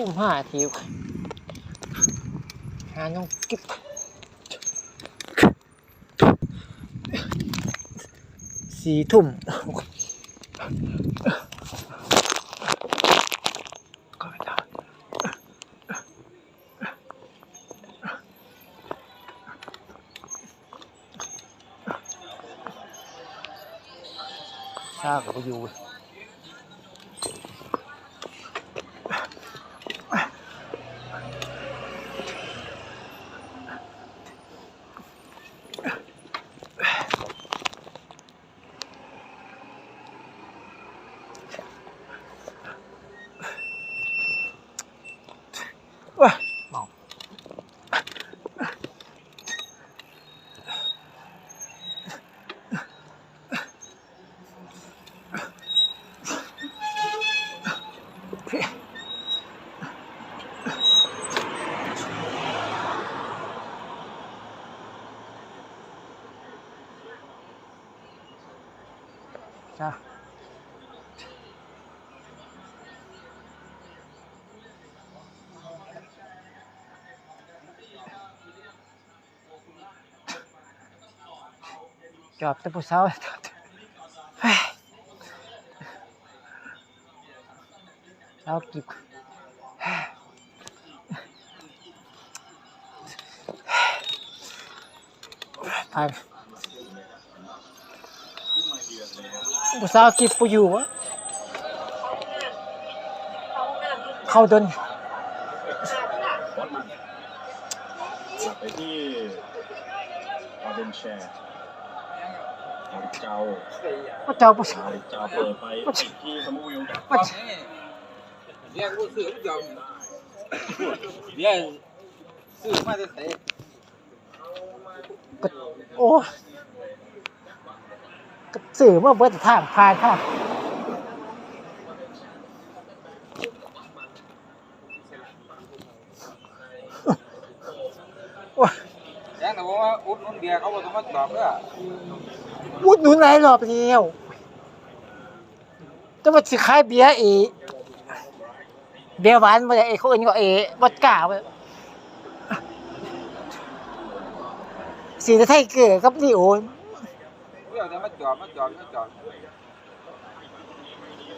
ทุ่มห้าทีหาน้องกิ๊บสี่ทุ่มก็ไม่ได้ซากับอยู่ จ้าจอบแต่ผู้สาวเฮ้ย สาวกิบไปผู้สาวกิบผู้อยู่วะเข้าดนกลับไปที่อาเบนแชร์นาฬิกาว่าเจ้าผู้สาวนาฬิกาเปิดไปปิดที่สมุทรวิวว่า เรียกว่าซื้อไม่ยอมเรียกซื้อมาจะใส่ก็โอ้ก็สื่อเมื่อเบิดทางผ่านทางโอ้ยยังแต่ว่าอุดนุ่นเบียร์เขาบอกต้องมาตอบเพื่ออุดนุ่นหลายรอบแล้วแต่ว่าสิขายเบียร์อีก เบียร์หวานมาจากเอเขาเอิ้นก็เอวอดก้าไปสีจะไทยเกิดกับนี่โอนเพื่อจะมาจอบมาจอบมาจอบ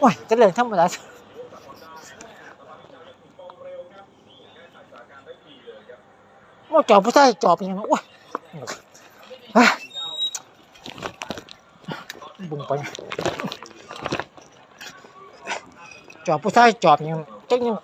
โอ้ยจะเรื่องธรรมดาว่าจอบผู้ชายจอบยังไงวะเฮ้ยบุ้งไปจอบผู้ชายจอบยัง 给你了